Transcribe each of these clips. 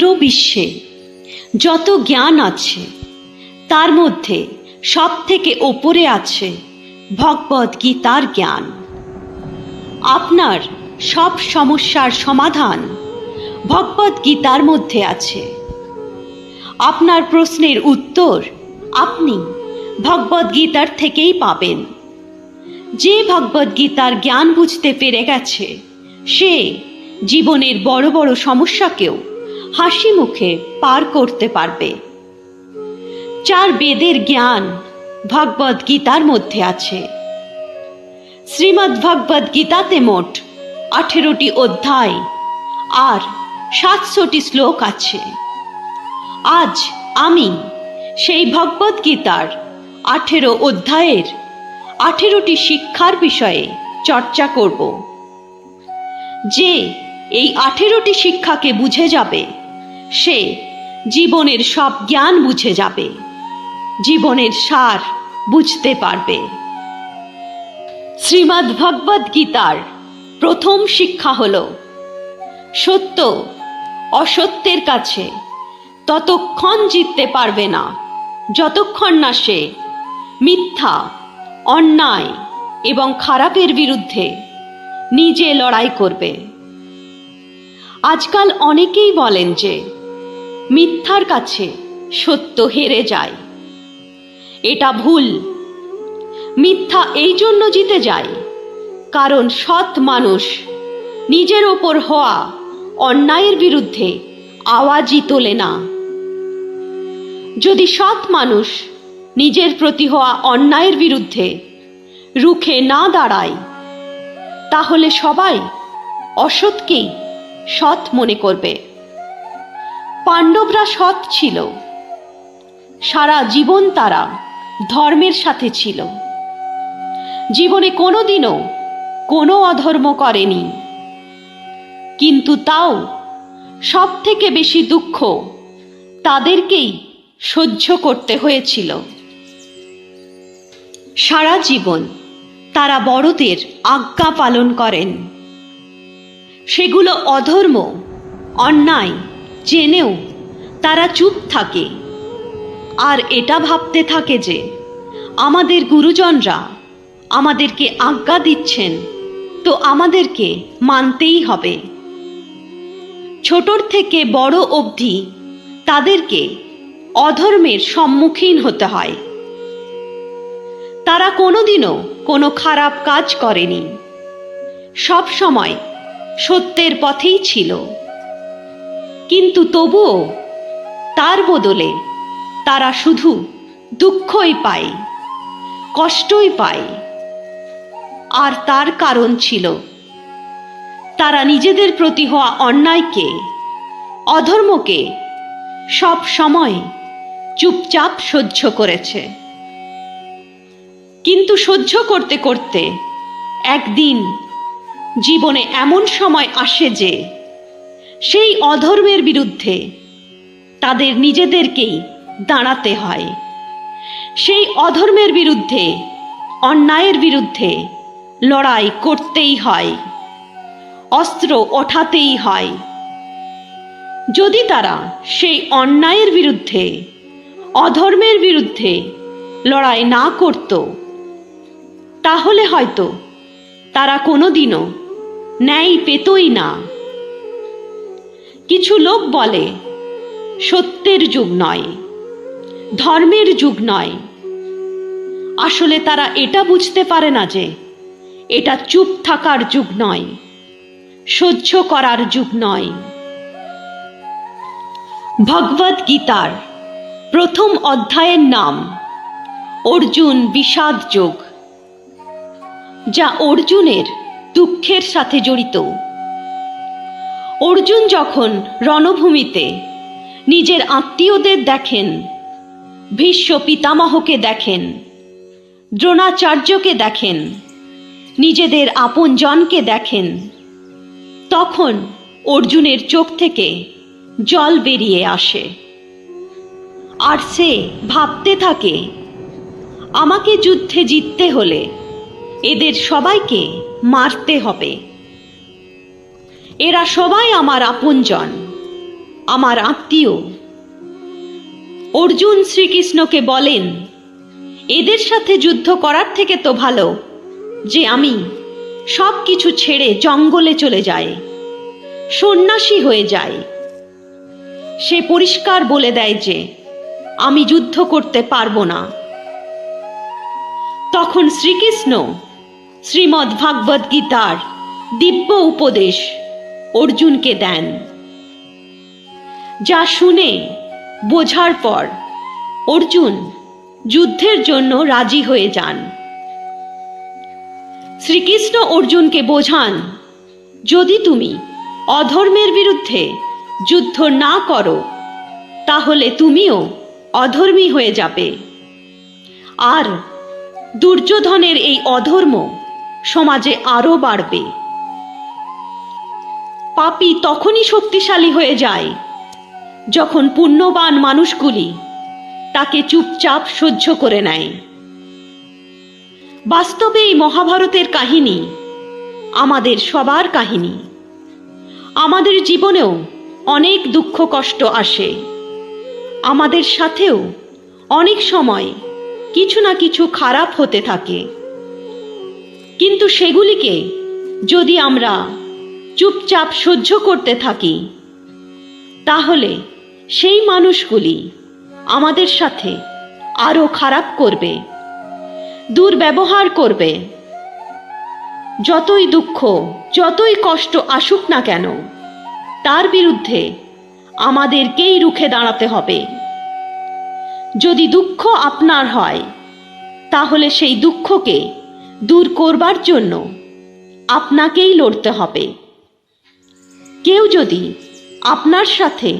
পুরো বিশ্বে যত জ্ঞান আছে, তার মধ্যে সব থেকে ওপরে আছে ভগবদ গীতার জ্ঞান। আপনার সব সমস্যার সমাধান ভগবদ গীতার মধ্যে আছে। আপনার প্রশ্নের উত্তর আপনি ভগবদ গীতার থেকেই পাবেন। যে ভগবদ গীতার জ্ঞান বুঝতে পেরে গেছে, সে জীবনের বড় বড় সমস্যাকেও হাসি মুখে পার করতে পারবে। চার বেদের জ্ঞান ভগবদ গীতার মধ্যে আছে। শ্রীমদ্ ভগবদ গীতাতে মোট আঠেরোটি অধ্যায় আর সাতশোটি শ্লোক আছে। আজ আমি সেই ভগবদ গীতার আঠেরো অধ্যায়ের আঠেরোটি শিক্ষার বিষয়ে চর্চা করব। যে এই আঠেরোটি শিক্ষাকে বুঝে যাবে সে জীবনের সব জ্ঞান বুঝে যাবে। জীবনের সার বুঝতে পারবে। শ্রীমদ্ ভগবদ গীতার প্রথম শিক্ষা হল, সত্য অসত্যের কাছে ততক্ষণ জিততে পারবে না, যতক্ষণ না সে মিথ্যা, অন্যায় এবং খারাপের বিরুদ্ধে নিজে লড়াই করবে। আজকাল অনেকেই বলেন যে মিথ্যার কাছে সত্য হেরে যায়। এটা ভুল। মিথ্যা এই জন্য জিতে যায়, কারণ সৎ মানুষ নিজের ওপর হওয়া অন্যায়ের বিরুদ্ধে আওয়াজই তোলে না। যদি সৎ মানুষ নিজের প্রতি হওয়া অন্যায়ের বিরুদ্ধে রুখে না দাঁড়ায়, তাহলে সবাই অসৎকেই সৎ মনে করবে। পাণ্ডবরা সৎ ছিল। সারা জীবন তারা ধর্মের সাথে ছিল। জীবনে কোনোদিনও কোনো অধর্ম করেনি। কিন্তু তাও সব থেকে বেশি দুঃখ তাদেরকেই সহ্য করতে হয়েছিল। সারা জীবন তারা বড়দের আজ্ঞা পালন করেন। সেগুলো অধর্ম, অন্যায় জেনেও তারা চুপ থাকে। আর এটা ভাবতে থাকে যে আমাদের গুরুজনরা আমাদেরকে আজ্ঞা দিচ্ছেন, তো আমাদেরকে মানতেই হবে। ছোটর থেকে বড় অবধি তাদেরকে অধর্মের সম্মুখীন হতে হয়। তারা কোনোদিনও কোনো খারাপ কাজ করেনি। সব সময় সত্যের পথেই ছিল। কিন্তু তবুও তার বদলে তারা শুধু দুঃখই পায়, কষ্টই পায়। আর তার কারণ ছিল, তারা নিজেদের প্রতি হওয়া অন্যায়কে, অধর্মকে সব সময় চুপচাপ সহ্য করেছে। কিন্তু সহ্য করতে করতে একদিন জীবনে এমন সময় আসে যে সেই অধর্মের বিরুদ্ধে তাদের নিজেদেরকেই দাঁড়াতে হয়। সেই অধর্মের বিরুদ্ধে, অন্যায়ের বিরুদ্ধে লড়াই করতেই হয়, অস্ত্র ওঠাতেই হয়। যদি তারা সেই অন্যায়ের বিরুদ্ধে, অধর্মের বিরুদ্ধে লড়াই না করত, তাহলে হয়তো তারা কোনোদিনও ন্যায় পেতই না। কিছু লোক বলে, সত্যের যুগ নয়, ধর্মের যুগ নয়। আসলে তারা এটা বুঝতে পারে না যে, এটা চুপ থাকার যুগ নয়, সহ্য করার যুগ নয়। ভগবদ গীতার প্রথম অধ্যায়ের নাম, অর্জুন বিষাদ যোগ, যা অর্জুনের দুঃখের সাথে জড়িত। অর্জুন যখন রণভূমিতে নিজের আত্মীয়দের দেখেন, ভীষ্ম পিতামহকে দেখেন, দ্রোণাচার্যকে দেখেন, নিজেদের আপনজনকে দেখেন, তখন অর্জুনের চোখ থেকে জল বেরিয়ে আসে। আর সে ভাবতে থাকে, আমাকে যুদ্ধে জিততে হলে এদের সবাইকে মারতে হবে। এরা সবাই আমার আপনজন, আমার আত্মীয়। অর্জুন শ্রীকৃষ্ণকে বলেন, এদের সাথে যুদ্ধ করার থেকে তো ভালো, যে আমি সব কিছু ছেড়ে জঙ্গলে চলে যায় সন্ন্যাসী হয়ে যায় সে পরিষ্কার বলে দেয় যে, আমি যুদ্ধ করতে পারব না। তখন শ্রীকৃষ্ণ শ্রীমদ্ ভাগবত গীতার দিব্য উপদেশ অর্জুনকে দেন। যা শুনে বোঝার পর অর্জুন যুদ্ধের জন্য রাজি হয়ে যান। শ্রীকৃষ্ণ অর্জুনকে বোঝান, যদি তুমি অধর্মের বিরুদ্ধে যুদ্ধ না করো, তাহলে তুমিও অধর্মী হয়ে যাবে। আর দুর্যোধনের এই অধর্ম সমাজে আরও বাড়বে। পাপী তখনই শক্তিশালী হয়ে যায়। যখন পুণ্যবান মানুষগুলি তাকে চুপচাপ সহ্য করে নেয়। বাস্তবে এই মহাভারতের কাহিনী আমাদের সবার কাহিনী। আমাদের জীবনেও অনেক দুঃখ কষ্ট আসে। আমাদের সাথেও অনেক সময় কিছু না কিছু খারাপ হতে থাকে। কিন্তু সেগুলিকে যদি আমরা চুপচাপ সহ্য করতে থাকি। তাহলে সেই মানুষগুলি আমাদের সাথে আরও খারাপ করবে, দুর্ব্যবহার করবে। যতই দুঃখ, যতই কষ্ট আসুক না কেন, তার বিরুদ্ধে আমাদেরকেই রুখে দাঁড়াতে হবে। যদি দুঃখ আপনার হয়, তাহলে সেই দুঃখকে দূর করবার জন্য আপনাকেই লড়তে হবে। কেউ যদি আপনার সাথে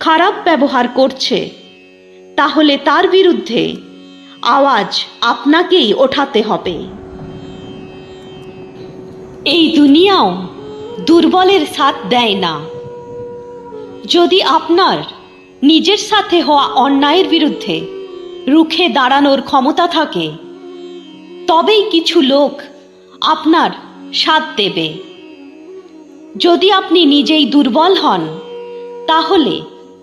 খারাপ ব্যবহার করছে, তাহলে তার বিরুদ্ধে আওয়াজ আপনাকেই ওঠাতে হবে। এই দুনিয়াও দুর্বলের সাথ দেয় না। যদি আপনার নিজের সাথে হওয়া অন্যায়ের বিরুদ্ধে রুখে দাঁড়ানোর ক্ষমতা থাকে, তবেই কিছু লোক আপনার সাথ দেবে। যদি আপনি নিজেই দুর্বল হন, তাহলে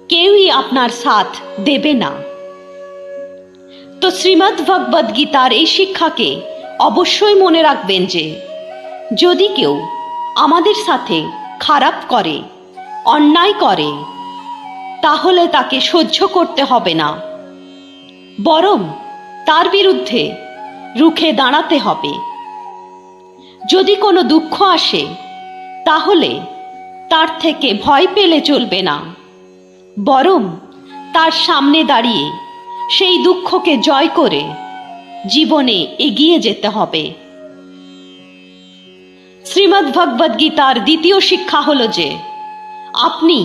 কেউই আপনার সাথ দেবে না। তো শ্রীমদ্ ভগবদ গীতার এই শিক্ষাকে অবশ্যই মনে রাখবেন যে, যদি কেউ আমাদের সাথে খারাপ করে, অন্যায় করে, তাহলে তাকে সহ্য করতে হবে না। বরং তার বিরুদ্ধে রুখে দাঁড়াতে হবে। যদি কোনো দুঃখ আসে তাহলে তার থেকে ভয় পেলে চলবে না। বরং তার সামনে দাঁড়িয়ে সেই দুঃখকে জয় করে জীবনে এগিয়ে যেতে হবে। শ্রীমদ্ ভগবদ গীতার দ্বিতীয় শিক্ষা হল যে, আপনি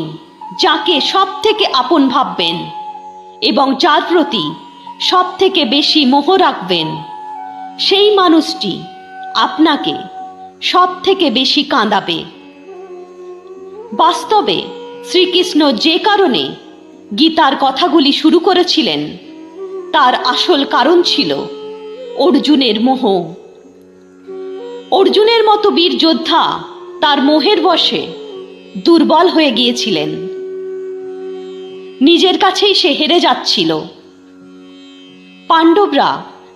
যাকে সব থেকে আপন ভাববেন এবং যার প্রতি সব থেকে বেশি মোহ রাখবেন, সেই মানুষটি আপনাকে সব থেকে বেশি কাঁদাবে। বাস্তবে শ্রীকৃষ্ণ যে কারণে গীতার কথাগুলি শুরু করেছিলেন, তার আসল কারণ ছিল অর্জুনের মোহ। অর্জুনের মতো বীর যোদ্ধা তার মোহের বশে দুর্বল হয়ে গিয়েছিলেন। নিজের কাছেই সে হেরে যাচ্ছিল। পাণ্ডবরা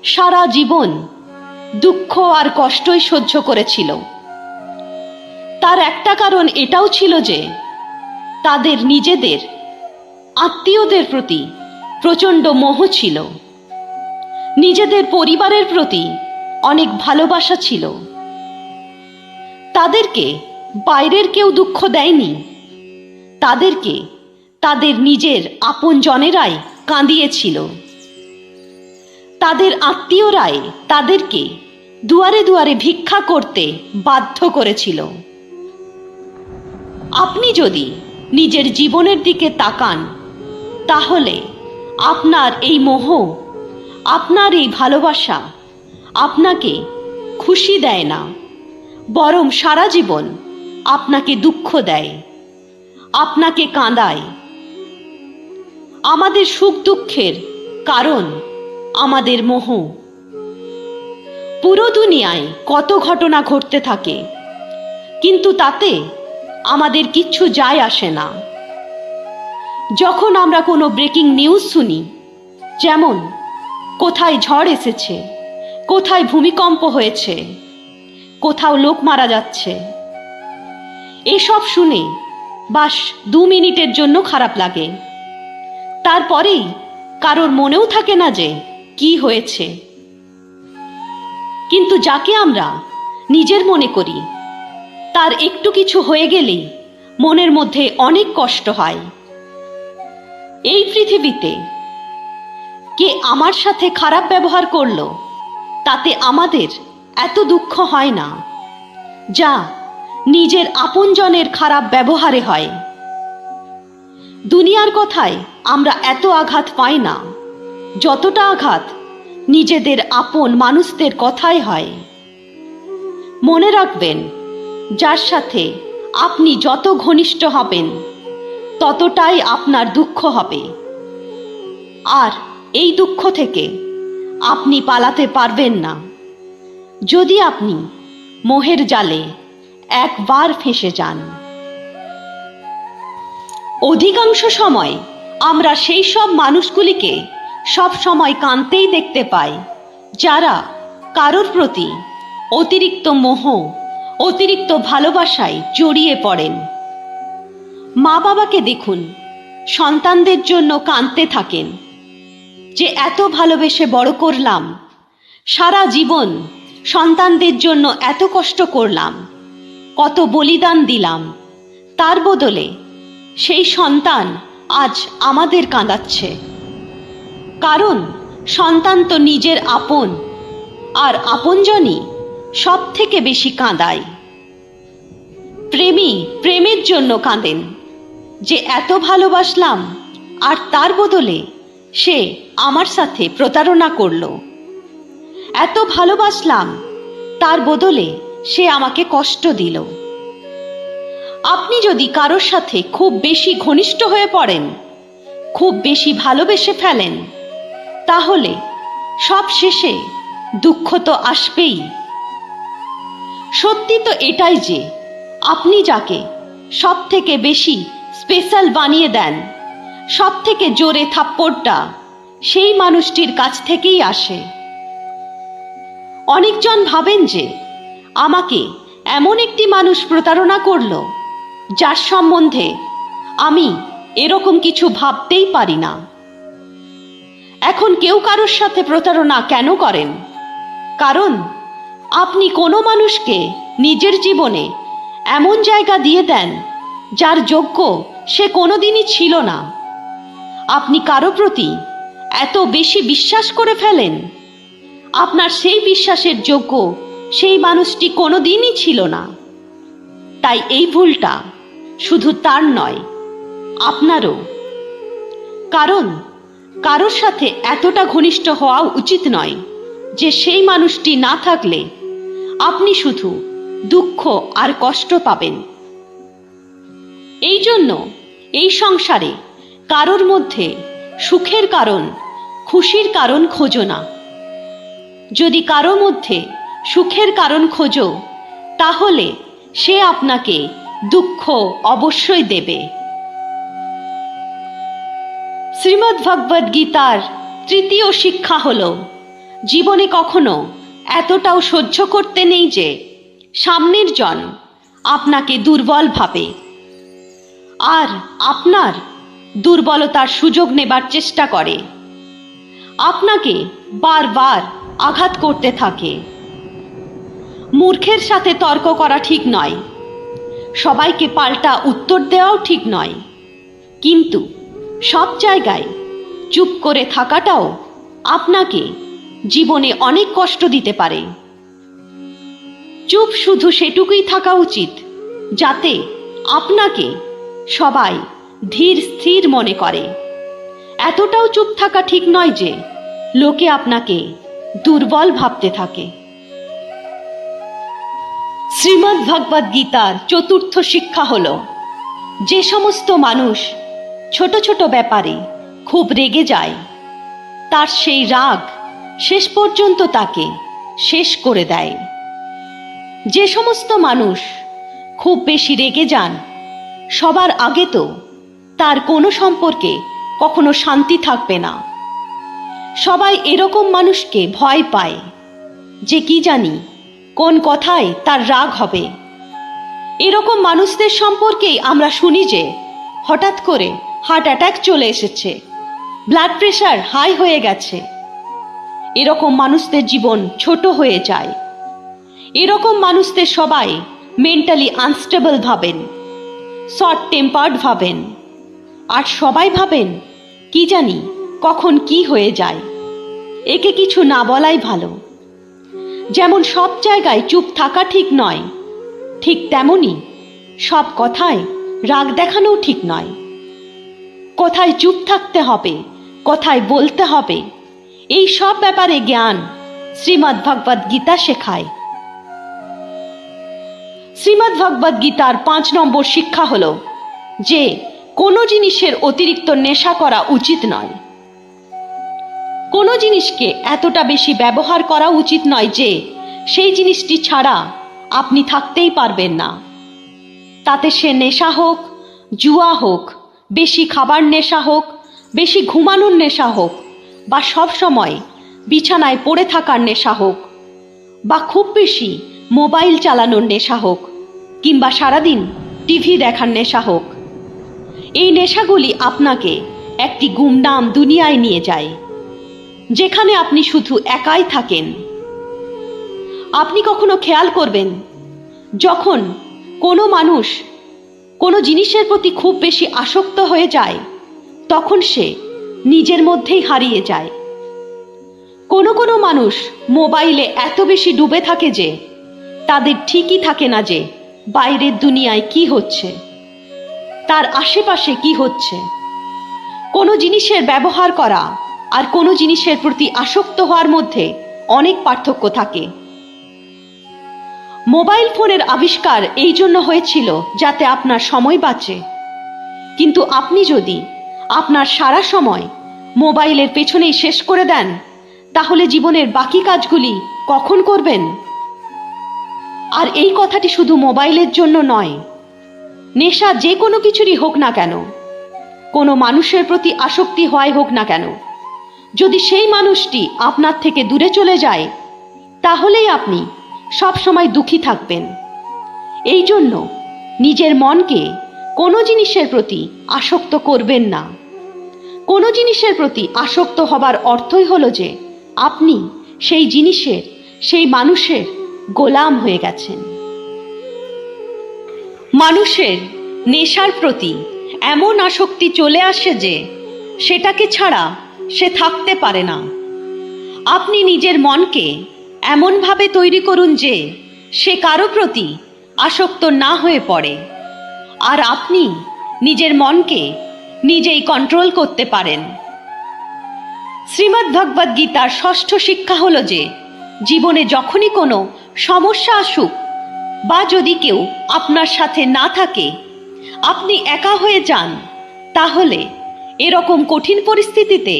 সারা জীবন দুঃখ আর কষ্টই সহ্য করেছিল। তার একটা কারণ এটাও ছিল যে, তাদের নিজেদের, আত্মীয়দের প্রতি প্রচণ্ড মোহ ছিল। নিজেদের পরিবারের প্রতি অনেক ভালোবাসা ছিল। তাদেরকে বাইরের কেউ দুঃখ দেয়নি। তাদেরকে তাদের নিজের আপন জনেরাই কাঁদিয়েছিল। তাদের আত্মীয়রাই তাদেরকে দুয়ারে দুয়ারে ভিক্ষা করতে বাধ্য করেছিল। আপনি যদি নিজের জীবনের দিকে তাকান, তাহলে আপনার এই মোহ, আপনার এই ভালোবাসা আপনাকে খুশি দেয় না, বরং সারা জীবন আপনাকে দুঃখ দেয়, আপনাকে কাঁদায়। আমাদের সুখ দুঃখের কারণ আমাদের মোহ। পুরো দুনিয়ায় কত ঘটনা ঘটতে থাকে, কিন্তু তাতে আমাদের কিচ্ছু যায় আসে না। যখন আমরা কোনো ব্রেকিং নিউজ শুনি, যেমন, কোথায় ঝড় এসেছে, কোথায় ভূমিকম্প হয়েছে, কোথাও লোক মারা যাচ্ছে, এসব শুনে বাস দু মিনিটের জন্য খারাপ লাগে। তারপরেই কারোর মনেও থাকে না যে কি হয়েছে? কিন্তু যাকে আমরা নিজের মনে করি, তার একটু কিছু হয়ে গেলেই মনের মধ্যে অনেক কষ্ট হয়। এই পৃথিবীতে কে আমার সাথে খারাপ ব্যবহার করল, তাতে আমাদের এত দুঃখ হয় না, যা নিজের আপনজনের খারাপ ব্যবহারে হয়। দুনিয়ার কথায় আমরা এত আঘাত পাই না। যতটা আঘাত নিজেদের আপন মানুষদের কথাই হয়। মনে রাখবেন, যার সাথে আপনি যত ঘনিষ্ঠ হবেন, ততটাই আপনার দুঃখ হবে। আর এই দুঃখ থেকে আপনি পালাতে পারবেন না। যদি আপনি মোহের জালে একবার ফেঁসে যান। অধিকাংশ সময় আমরা সেই সব মানুষগুলিকে সব সময় কাঁদতেই দেখতে পাই, যারা কারোর প্রতি অতিরিক্ত মোহ, অতিরিক্ত ভালোবাসায় জড়িয়ে পড়েন। মা বাবাকে দেখুন, সন্তানদের জন্য কাঁদতে থাকেন, যে এত ভালোবেসে বড় করলাম, সারা জীবন সন্তানদের জন্য এত কষ্ট করলাম, কত বলিদান দিলাম, তার বদলে সেই সন্তান আজ আমাদের কাঁদাচ্ছে। কারণ সন্তান তো নিজের আপন, আর আপনজনই সব থেকে বেশি কাঁদায়। প্রেমী প্রেমের জন্য কাঁদেন, যে এত ভালোবাসলাম আর তার বদলে সে আমার সাথে প্রতারণা করল। এত ভালোবাসলাম, তার বদলে সে আমাকে কষ্ট দিল। আপনি যদি কারোর সাথে খুব বেশি ঘনিষ্ঠ হয়ে পড়েন, খুব বেশি ভালোবেসে ফেলেন তাহলে সব শেষে দুঃখ তো আসবেই। সত্যি তো এটাই যে আপনি যাকে সব থেকে বেশি স্পেশাল বানিয়ে দেন সব থেকে জোরে থাপ্পড়টা সেই মানুষটির কাছ থেকেই আসে। অনেকজন ভাবেন যে আমাকে এমন একটি মানুষ প্রতারণা করল, যার সম্বন্ধে আমি এরকম কিছু ভাবতেই পারি না। এখন কেউ কারোর সাথে প্রতারণা কেন করেন? কারণ আপনি কোনো মানুষকে নিজের জীবনে এমন জায়গা দিয়ে দেন যার যোগ্য সে কোনোদিনই ছিল না। আপনি কারও প্রতি এত বেশি বিশ্বাস করে ফেলেন? আপনার সেই বিশ্বাসের যোগ্য সেই মানুষটি কোনো দিনই ছিল না। তাই এই ভুলটা শুধু তার নয়, আপনারও। কারণ কারোর সাথে এতটা ঘনিষ্ঠ হওয়া উচিত নয় যে সেই মানুষটি না থাকলে আপনি শুধু দুঃখ আর কষ্ট পাবেন। এই জন্য এই সংসারে কারোর মধ্যে সুখের কারণ, খুশির কারণ খোঁজো না। যদি কারও মধ্যে সুখের কারণ খোঁজো, তাহলে সে আপনাকে দুঃখ অবশ্যই দেবে। শ্রীমদ্ ভগবদ গীতার তৃতীয় শিক্ষা হল, জীবনে কখনো এতটাও সহ্য করতে নেই যে সামনের জন আপনাকে দুর্বল ভাবে। আর আপনার দুর্বলতার সুযোগ নেবার চেষ্টা করে। আপনাকে বারবার আঘাত করতে থাকে। মূর্খের সাথে তর্ক করা ঠিক নয়। সবাইকে পাল্টা উত্তর দেওয়াও ঠিক নয়। কিন্তু সব জায়গায় চুপ করে থাকাটাও আপনাকে জীবনে অনেক কষ্ট দিতে পারে। চুপ শুধু সেটুকুই থাকা উচিত, যাতে আপনাকে সবাই ধীর স্থির মনে করে। এতটাও চুপ থাকা ঠিক নয় যে লোকে আপনাকে দুর্বল ভাবতে থাকে। শ্রীমদ্ ভগবদ গীতার চতুর্থ শিক্ষা হল, যে সমস্ত মানুষ ছোট ছোট ব্যাপারে খুব রেগে যায়। তার সেই রাগ শেষ পর্যন্ত তাকে শেষ করে দেয়। যে সমস্ত মানুষ খুব বেশি রেগে যান, সবার আগে তো তার কোনো সম্পর্কে কখনো শান্তি থাকবে না। সবাই এরকম মানুষকে ভয় পায় যে কি জানি কোন কথায় তার রাগ হবে। এরকম মানুষদের সম্পর্কেই আমরা শুনি যে হঠাৎ করে হার্ট অ্যাটাক চলে এসেছে। ব্লাড প্রেশার হাই হয়ে গেছে। এরকম মানুষদের জীবন ছোট হয়ে যায়। এরকম মানুষদের সবাই মেন্টালি আনস্টেবল ভাবেন শর্ট টেম্পার্ড ভাবেন। আর সবাই ভাবেন, কি জানি কখন কি হয়ে যায়? একে কিছু না বলাই ভালো। যেমন সব জায়গায় চুপ থাকা ঠিক নয়, ঠিক তেমনই সব কথায় রাগ দেখানোও ঠিক নয়। কোথায় চুপ থাকতে হবে, কোথায় বলতে হবে। এই সব ব্যাপারে জ্ঞান শ্রীমদ্ ভগবদ গীতা শেখায়। শ্রীমদ্ ভগবদ গীতার পাঁচ নম্বর শিক্ষা হল যে, কোনো জিনিসের অতিরিক্ত নেশা করা উচিত নয়। কোনো জিনিসকে এতটা বেশি ব্যবহার করা উচিত নয় যে, সেই জিনিসটি ছাড়া আপনি থাকতেই পারবেন না। তাতে সে নেশা হোক, জুয়া হোক বেশি খাবার নেশা হোক, বেশি ঘুমানোর নেশা হোক, বা সব সময় বিছানায় পড়ে থাকার নেশা হোক, বা খুব বেশি মোবাইল চালানোর নেশা হোক, কিংবা সারাদিন টিভি দেখার নেশা হোক, এই নেশাগুলি আপনাকে একটি গুমনাম দুনিয়ায় নিয়ে যায়, যেখানে আপনি শুধু একাই থাকেন। আপনি কখনো খেয়াল করবেন, যখন কোনো মানুষ কোনো জিনিসের প্রতি খুব বেশি আসক্ত হয়ে যায়, তখন সে নিজের মধ্যেই হারিয়ে যায়। কোনো কোনো মানুষ মোবাইলে এত বেশি ডুবে থাকে যে, তাদের ঠিকই থাকে না যে, বাইরের দুনিয়ায় কি হচ্ছে, তার আশেপাশে কি হচ্ছে। কোনো জিনিসের ব্যবহার করা আর কোনো জিনিসের প্রতি আসক্ত হওয়ার মধ্যে অনেক পার্থক্য থাকে। মোবাইল ফোনের আবিষ্কার এই জন্য হয়েছিল যাতে আপনার সময় বাঁচে। কিন্তু আপনি যদি আপনার সারা সময় মোবাইলের পেছনেই শেষ করে দেন, তাহলে জীবনের বাকি কাজগুলি কখন করবেন? আর এই কথাটি শুধু মোবাইলের জন্য নয়, নেশা যে কোনো কিছুরই হোক না কেন, কোনো মানুষের প্রতি আসক্তি হয় হোক না কেন, যদি সেই মানুষটি আপনার থেকে দূরে চলে যায়, তাহলেই আপনি সব সময় দুঃখী থাকবেন। এই জন্য নিজের মনকে কোনো জিনিসের প্রতি আসক্ত করবেন না। কোনো জিনিসের প্রতি আসক্ত হবার অর্থই হলো যে আপনি সেই জিনিসের, সেই মানুষের গোলাম হয়ে গেছেন। মানুষের নেশার প্রতি এমন আসক্তি চলে আসে যে সেটাকে ছাড়া সে থাকতে পারে না। আপনি নিজের মনকে এমনভাবে তৈরি করুন যে সে কারও প্রতি আসক্ত না হয়ে পড়ে। আর আপনি নিজের মনকে নিজেই কন্ট্রোল করতে পারেন। শ্রীমদ্ ভগবদ গীতার ষষ্ঠ শিক্ষা হলো যে, জীবনে যখনই কোনো সমস্যা আসুক বা যদি কেউ আপনার সাথে না থাকে, আপনি একা হয়ে যান, তাহলে এরকম কঠিন পরিস্থিতিতে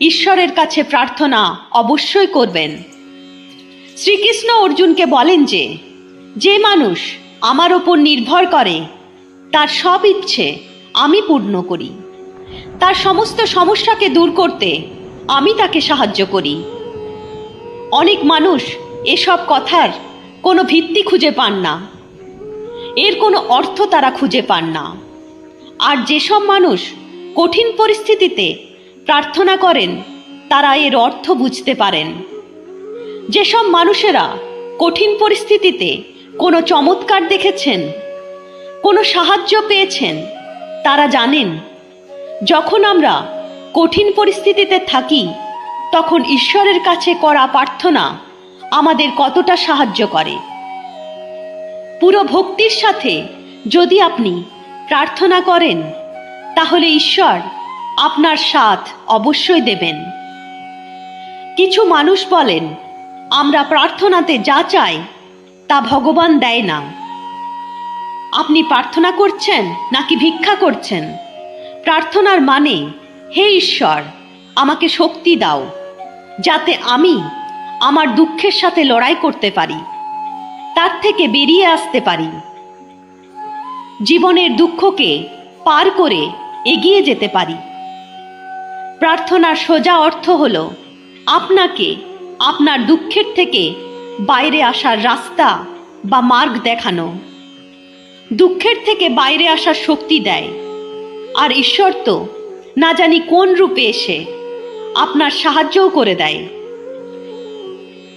ঈশ্বরের কাছে প্রার্থনা অবশ্যই করবেন। শ্রীকৃষ্ণ অর্জুনকে বলেন যে যে মানুষ আমার ওপর নির্ভর করে, তার সব ইচ্ছে আমি পূর্ণ করি। তার সমস্ত সমস্যাকে দূর করতে আমি তাকে সাহায্য করি। অনেক মানুষ এসব কথার কোনো ভিত্তি খুঁজে পান না। এর কোনো অর্থ তারা খুঁজে পান না। আর যেসব মানুষ কঠিন পরিস্থিতিতে প্রার্থনা করেন, তারা এর অর্থ বুঝতে পারেন। যেসব মানুষেরা কঠিন পরিস্থিতিতে কোনো চমৎকার দেখেছেন, কোনো সাহায্য পেয়েছেন, তারা জানেন, যখন আমরা কঠিন পরিস্থিতিতে থাকি, তখন ঈশ্বরের কাছে করা প্রার্থনা আমাদের কতটা সাহায্য করে। পুরো ভক্তির সাথে যদি আপনি প্রার্থনা করেন, তাহলে ঈশ্বর আপনার সাথ অবশ্যই দেবেন। কিছু মানুষ বলেন আমরা প্রার্থনাতে যা চাই, তা ভগবান দেয় না। আপনি প্রার্থনা করছেন নাকি ভিক্ষা করছেন? প্রার্থনার মানে হে ঈশ্বর, আমাকে শক্তি দাও, যাতে আমি আমার দুঃখের সাথে লড়াই করতে পারি, তার থেকে বেরিয়ে আসতে পারি। জীবনের দুঃখকে পার করে এগিয়ে যেতে পারি। প্রার্থনার সোজা অর্থ হল, আপনাকে আপনার দুঃখের থেকে বাইরে আসার রাস্তা বা মার্গ দেখানো। দুঃখের থেকে বাইরে আসার শক্তি দেয়। আর ঈশ্বর তো না জানি কোন রূপে এসে আপনার সাহায্যও করে দেয়।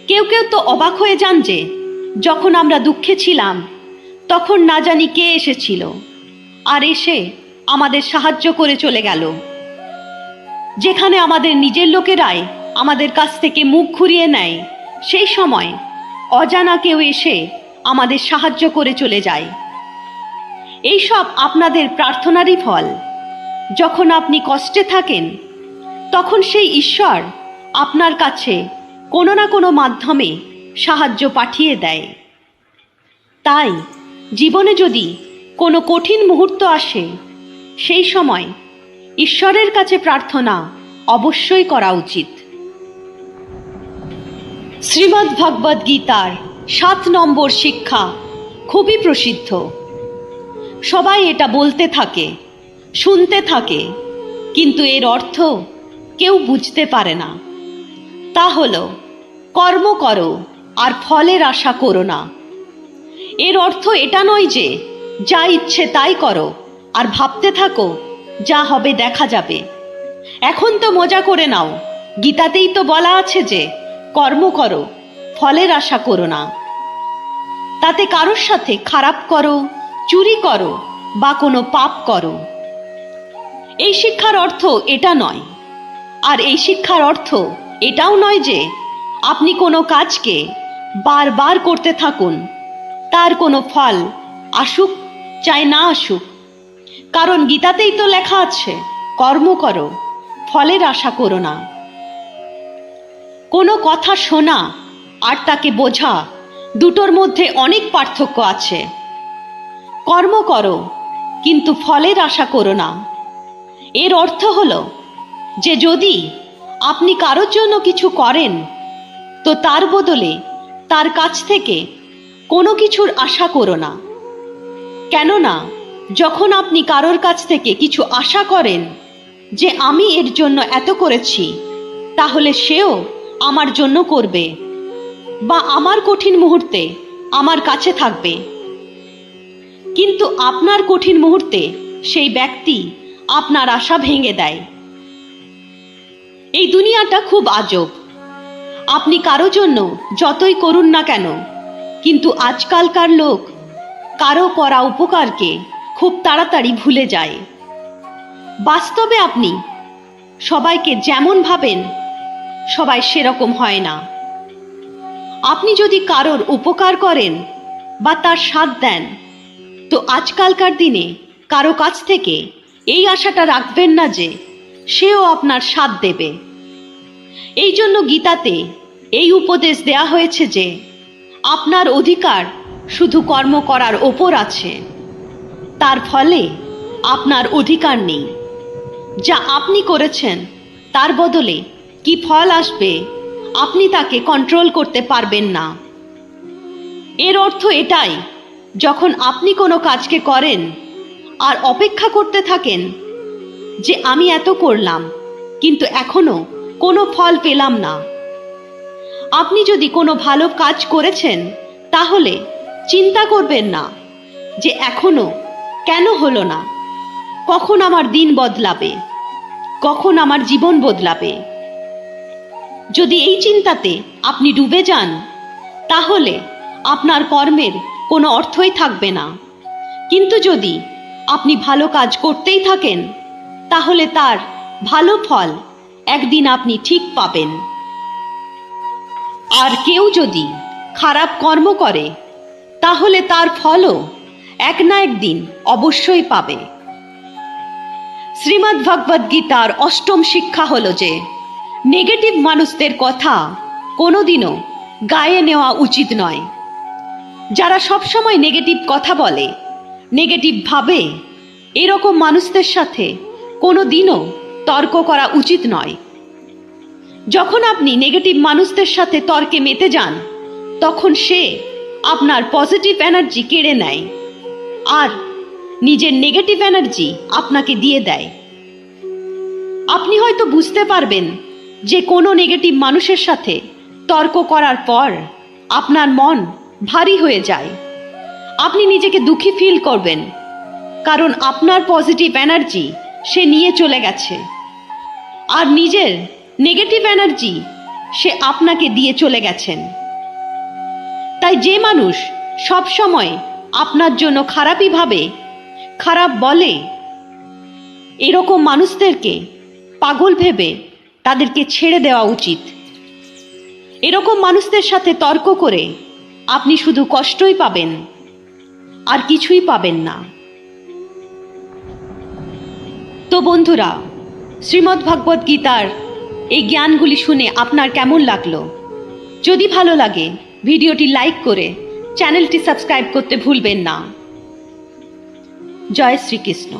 কেউ কেউ তো অবাক হয়ে যান যে যখন আমরা দুঃখে ছিলাম, তখন না জানি কে এসেছিল আর এসে আমাদের সাহায্য করে চলে গেল। যেখানে আমাদের নিজের লোকেরাই আমাদের কাছ থেকে মুখ ঘুরিয়ে নেয়। সেই সময় অজানা কেউ এসে আমাদের সাহায্য করে চলে যায়। এইসব আপনাদের প্রার্থনারই ফল। যখন আপনি কষ্টে থাকেন, তখন সেই ঈশ্বর আপনার কাছে কোনো না কোনো মাধ্যমে সাহায্য পাঠিয়ে দেয়। তাই জীবনে যদি কোনো কঠিন মুহূর্ত আসে, সেই সময় ঈশ্বরের কাছে প্রার্থনা অবশ্যই করা উচিত। শ্রীমদ্ ভগবদ্ গীতার সাত নম্বর শিক্ষা, খুবই প্রসিদ্ধ। সবাই এটা বলতে থাকে, শুনতে থাকে, কিন্তু এর অর্থ কেউ বুঝতে পারে না। তা হল, কর্ম করো আর ফলের আশা করো না। এর অর্থ এটা নয় যে, যা ইচ্ছে তাই করো, আর ভাবতে থাকো, যা হবে দেখা যাবে। এখন তো মজা করে নাও, গীতাতেই তো বলা আছে যে কর্ম করো, ফলের আশা করো না। তাতে কারোর সাথে খারাপ করো, চুরি করো বা কোনো পাপ করো। এই শিক্ষার অর্থ এটা নয়। আর এই শিক্ষার অর্থ এটাও নয় যে আপনি কোনো কাজকে বারবার করতে থাকুন, তার কোনো ফল আসুক চাই না আসুক। কারণ গীতাতেই তো লেখা আছে, কর্ম করো, ফলের আশা করো না। কোনো কথা শোনা আর তাকে বোঝা দুটোর মধ্যে অনেক পার্থক্য আছে। কর্ম করো, কিন্তু ফলের আশা করো না। এর অর্থ হলো যে যদি আপনি কারোর জন্য কিছু করেন, তো তার বদলে তার কাছ থেকে কোনো কিছুর আশা করো না। কেননা, যখন আপনি কারোর কাছ থেকে কিছু আশা করেন যে আমি এর জন্য এত করেছি, তাহলে সেও আমার জন্য করবে বা আমার কঠিন মুহূর্তে আমার কাছে থাকবে। কিন্তু আপনার কঠিন মুহূর্তে সেই ব্যক্তি আপনার আশা ভেঙে দেয়। এই দুনিয়াটা খুব আজব। আপনি কারও জন্য যতই করুন না কেন, কিন্তু আজকালকার লোক কারও করা উপকারকে খুব তাড়াতাড়ি ভুলে যায়। বাস্তবে আপনি সবাইকে যেমন ভাবেন সবাই সেরকম হয় না। আপনি যদি কারোর উপকার করেন বা তার সাথ দেন, তো আজকালকার দিনে কারও কাছ থেকে এই আশাটা রাখবেন না যে সেও আপনার সাথ দেবে। এই জন্য গীতাতে এই উপদেশ দেয়া হয়েছে যে আপনার অধিকার শুধু কর্ম করার ওপর আছে। তার ফলে আপনার অধিকার নেই। যা আপনি করেছেন, তার বদলে কি ফল আসবে? আপনি তাকে কন্ট্রোল করতে পারবেন না। এর অর্থ এটাই, যখন আপনি কোনো কাজকে করেন আর অপেক্ষা করতে থাকেন যে আমি এত করলাম, কিন্তু এখনও কোনো ফল পেলাম না। আপনি যদি কোনো ভালো কাজ করেছেন, তাহলে চিন্তা করবেন না যে এখনও কেন হলো না। কখন আমার দিন বদলাবে? কখন আমার জীবন বদলাবে? যদি এই চিন্তাতে আপনি ডুবে যান, তাহলে আপনার কর্মের কোনো অর্থই থাকবে না। কিন্তু যদি আপনি ভালো কাজ করতেই থাকেন, তাহলে তার ভালো ফল একদিন আপনি ঠিক পাবেন। আর কেউ যদি খারাপ কর্ম করে, তাহলে তার ফলও এক না একদিন অবশ্যই পাবে। শ্রীমদ্ ভগবদ গীতার অষ্টম শিক্ষা হল যে নেগেটিভ মানুষদের কথা কোনোদিনও গায়ে নেওয়া উচিত নয়। যারা সবসময় নেগেটিভ কথা বলে, নেগেটিভ ভাবে, এরকম মানুষদের সাথে কোনো দিনও তর্ক করা উচিত নয়। যখন আপনি নেগেটিভ মানুষদের সাথে তর্কে মেতে যান, তখন সে আপনার পজিটিভ এনার্জি কেড়ে নেয় আর নিজের নেগেটিভ এনার্জি আপনাকে দিয়ে দেয়। আপনি হয়তো বুঝতে পারবেন যে কোনো নেগেটিভ মানুষের সাথে তর্ক করার পর আপনার মন ভারী হয়ে যায়। আপনি নিজেকে দুঃখী ফিল করবেন, কারণ আপনার পজিটিভ এনার্জি সে নিয়ে চলে গেছে। আর নিজের নেগেটিভ এনার্জি সে আপনাকে দিয়ে চলে গেছেন। তাই যে মানুষ সব সময় আপনার জন্য খারাপই ভাবে, খারাপ বলে, এরকম মানুষদেরকে পাগল ভেবে তাদেরকে ছেড়ে দেওয়া উচিত। এরকম মানুষদের সাথে তর্ক করে আপনি শুধু কষ্টই পাবেন, আর কিছুই পাবেন না। তো বন্ধুরা, শ্রীমদ্ ভাগবত গীতার এই জ্ঞানগুলি শুনে আপনার কেমন লাগল? যদি ভালো লাগে, ভিডিওটি লাইক করে চ্যানেলটি সাবস্ক্রাইব করতে ভুলবেন না। জয় শ্রীকৃষ্ণ।